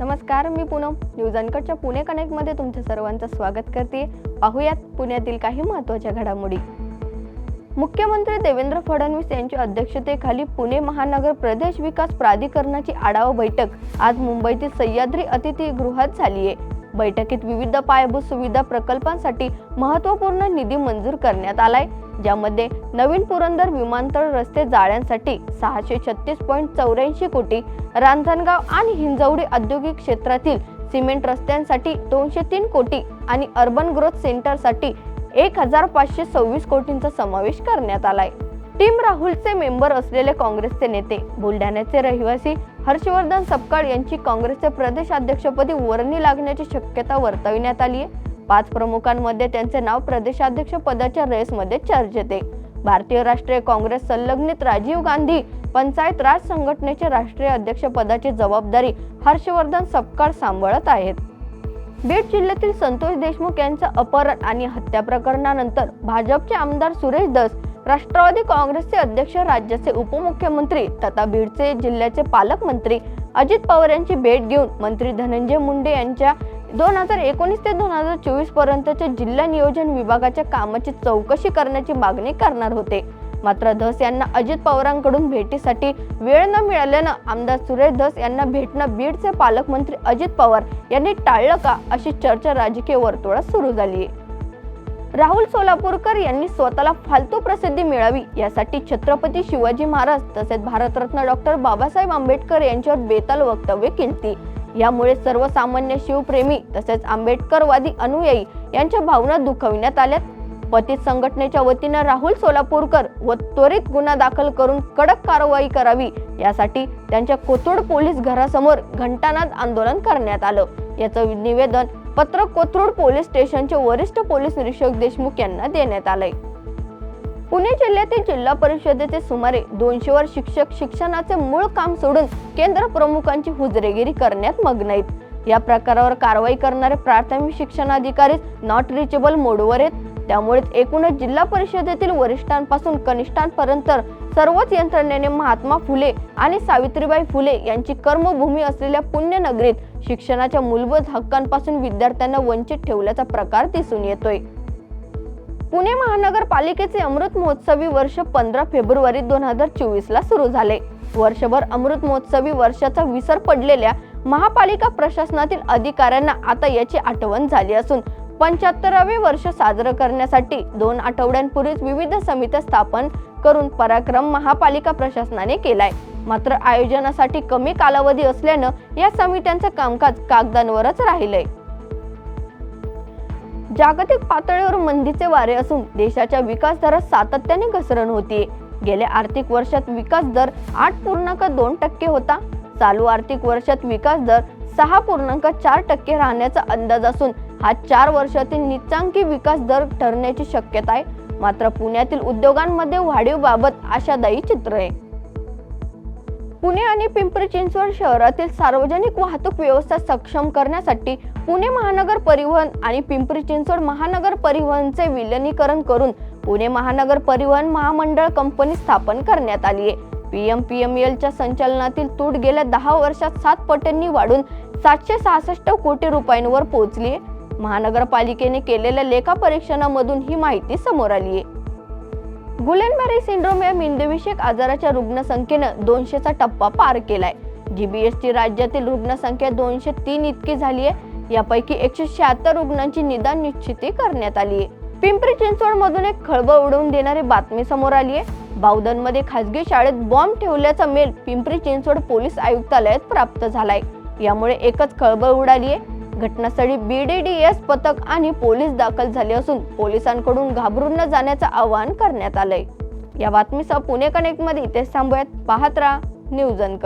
नमस्कार मी पूनम. न्यूज अनकटच्या पुणे कनेक्टमध्ये तुमच्या सर्वांचं स्वागत करते. पाहूयात पुण्यातील काही महत्त्वाच्या घडामोडी. मुख्यमंत्री देवेंद्र फडणवीस यांच्या अध्यक्षतेखाली पुणे महानगर प्रदेश विकास प्राधिकरणाची आढावा बैठक. आज मुंबईतील सह्याद्री अतिथीगृहात झाली आहे बैठकीत विविध पायाभूत सुविधा प्रकल्पांसाठी महत्त्वपूर्ण निधी मंजूर करण्यात आलाय ज्यामध्ये नवीन पुरंदर विमानतळ रस्ते जाळ्यांसाठी सहाशे छत्तीस पॉईंट चौऱ्याऐंशी कोटी रांजणगाव आणि हिंजवडी औद्योगिक क्षेत्रातील सिमेंट रस्त्यांसाठी दोनशे तीन कोटी आणि अर्बन ग्रोथ सेंटरसाठी एक हजार पाचशे सव्वीस कोटींचा समावेश करण्यात आलाय. टीम राहुलचे मेंबर असलेले काँग्रेसचे नेते बुलढाण्याचे रहिवासी हर्षवर्धन सपकाळ यांची काँग्रेसचे प्रदेशाध्यक्षपदी वर्णी लागण्याची शक्यता वर्तविण्यात आली आहे पाच प्रमुखांमध्ये त्यांचे नाव प्रदेशाध्यक्ष पदाच्या रेसमध्ये चर्चेत. आहे भारतीय राष्ट्रीय काँग्रेस संलग्नित राजीव गांधी पंचायत राज संघटनेचे राष्ट्रीय अध्यक्ष पदाची जबाबदारी हर्षवर्धन सपकाळ सांभाळत आहेत. बीड जिल्ह्यातील संतोष देशमुख यांचं अपहरण आणि हत्या प्रकरणानंतर भाजपचे आमदार सुरेश दस राष्ट्रवादी काँग्रेसचे अध्यक्ष राज्याचे उपमुख्यमंत्री तथा बीडचे जिल्ह्याचे पालकमंत्री अजित पवार यांची भेट घेऊन मंत्री धनंजय मुंडे यांच्या दोन हजार एकोणीस ते दोन हजार चोवीस पर्यंतच्या जिल्हा नियोजन विभागाच्या कामाची चौकशी करण्याची मागणी करणार होते. मात्र धस यांना अजित पवारांकडून भेटीसाठी वेळ न मिळाल्यानं आमदार सुरेश धस यांना भेटणं बीडचे पालकमंत्री अजित पवार यांनी टाळलं का अशी चर्चा राजकीय वर्तुळात सुरू झाली आहे राहुल सोलापूरकर यांनी स्वतःला फालतू प्रसिद्धी मिळावी यासाठी छत्रपती शिवाजी महाराज तसेच भारतरत्न डॉक्टर बाबासाहेब आंबेडकर यांच्यावर बेताल वक्तव्य केली यामुळे सर्वसामान्य शिवप्रेमी तसेच आंबेडकरवादी अनुयायी यांच्या भावना दुखविण्यात आल्यात. पतित संघटनेच्या वतीनं राहुल सोलापूरकर व त्वरित गुन्हा दाखल करून कडक कारवाई करावी यासाठी त्यांच्या कोथरूड पोलीस घरासमोर घंटानाद आंदोलन करण्यात आलं. याचं निवेदन पत्र कोथरूड पोलीस स्टेशनचे वरिष्ठ पोलीस निरीक्षक देशमुख यांना देण्यात आलंय. पुणे जिल्ह्यातील जिल्हा परिषदेचे सुमारे दोनशे वर शिक्षक शिक्षणाचे मूळ काम सोडून केंद्र प्रमुखांची हुजरेगिरी करण्यात मग्न आहेत. या प्रकारावर कारवाई करणारे प्राथमिक शिक्षणाधिकारी नॉट रिचेबल मोडवर आहेत. त्यामुळे एकूणच जिल्हा परिषदेतील वरिष्ठांपासून कनिष्ठांपर्यंत सर्वच यंत्रणेने महात्मा फुले आणि सावित्रीबाई फुले यांची कर्मभूमी असलेल्या पुण्यनगरीत शिक्षणाच्या मूलभूत हक्कांपासून विद्यार्थ्यांना वंचित ठेवल्याचा प्रकार दिसून येतोय. पुणे महानगरपालिकेचे अमृत महोत्सवी वर्ष पंधरा फेब्रुवारी दोन हजार चोवीस ला सुरू झाले. वर्षभर अमृत महोत्सवी वर्षाचा विसर पडलेल्या महापालिका प्रशासनातील अधिकाऱ्यांना आता याची आठवण झाली असून पंच्याहत्तरावे वर्ष साजरं करण्यासाठी दोन आठवड्यांपूर्वीच विविध समित्या स्थापन करून पराक्रम महापालिका प्रशासनाने केलाय. मात्र आयोजनासाठी कमी कालावधी असल्यानं या समित्यांचं कामकाज कागदांवरच राहिलंय. जागतिक पातळीवर मंदीचे वारे असून देशाच्या विकास दरात सातत्याने घसरण होतीये. गेल्या आर्थिक वर्षात विकास दर आठ पूर्णांक दोन टक्के होता. चालू आर्थिक वर्षात विकास दर सहा पूर्णांक चार टक्के राहण्याचा अंदाज असून हा चार वर्षातील निचांकी विकास दर ठरण्याची शक्यता आहे. मात्र पुण्यातील उद्योगांमध्ये वाढीव बाबत आशादायी चित्र आहे. पुणे आणि पिंपरी चिंचवड शहरातील सार्वजनिक वाहतूक व्यवस्था सक्षम करण्यासाठी पुणे महानगर परिवहन आणि पिंपरी चिंचवड महानगर परिवहनचे विलनीकरण करून पुणे महानगर परिवहन महामंडळ कंपनी स्थापन करण्यात आली आहे. पी एम पी एम एलच्या संचालनातील तूट गेल्या दहा वर्षात सात पटींनी वाढून सातशे सहासष्ट कोटी रुपयांवर पोहोचली आहे. महानगरपालिकेने केलेल्या लेखापरीक्षणामधून ही माहिती समोर आली आहे. गुलेनबेरी सिंड्रोम या मेंदूविषयक आजाराच्या रुग्णसंख्येनं दोनशेचा टप्पा पार केलाय. जीबीएसटी राज्यातील रुग्णसंख्या दोनशे तीन इतकी झाली आहे. यापैकी एकशे शहात्तर रुग्णांची निदान निश्चिती करण्यात आली आहे. पिंपरी चिंचवड मधून एक खळबळ उडवून देणारी बातमी समोर आली आहे. बावधनमध्ये खासगी शाळेत बॉम्ब ठेवल्याचा मेल पिंपरी चिंचवड पोलीस आयुक्तालयात प्राप्त झालाय. यामुळे एकच खळबळ उडाली आहे. घटनास्थळी बीडीडीएस पथक आणि पोलीस दाखल झाले असून पोलिसांकडून घाबरून न जाण्याचं आवाहन करण्यात आलंय. या बातमीसह पुणे कनेक्टमध्ये इथेच थांबूयात. पाहत राहा न्यूज अनकट.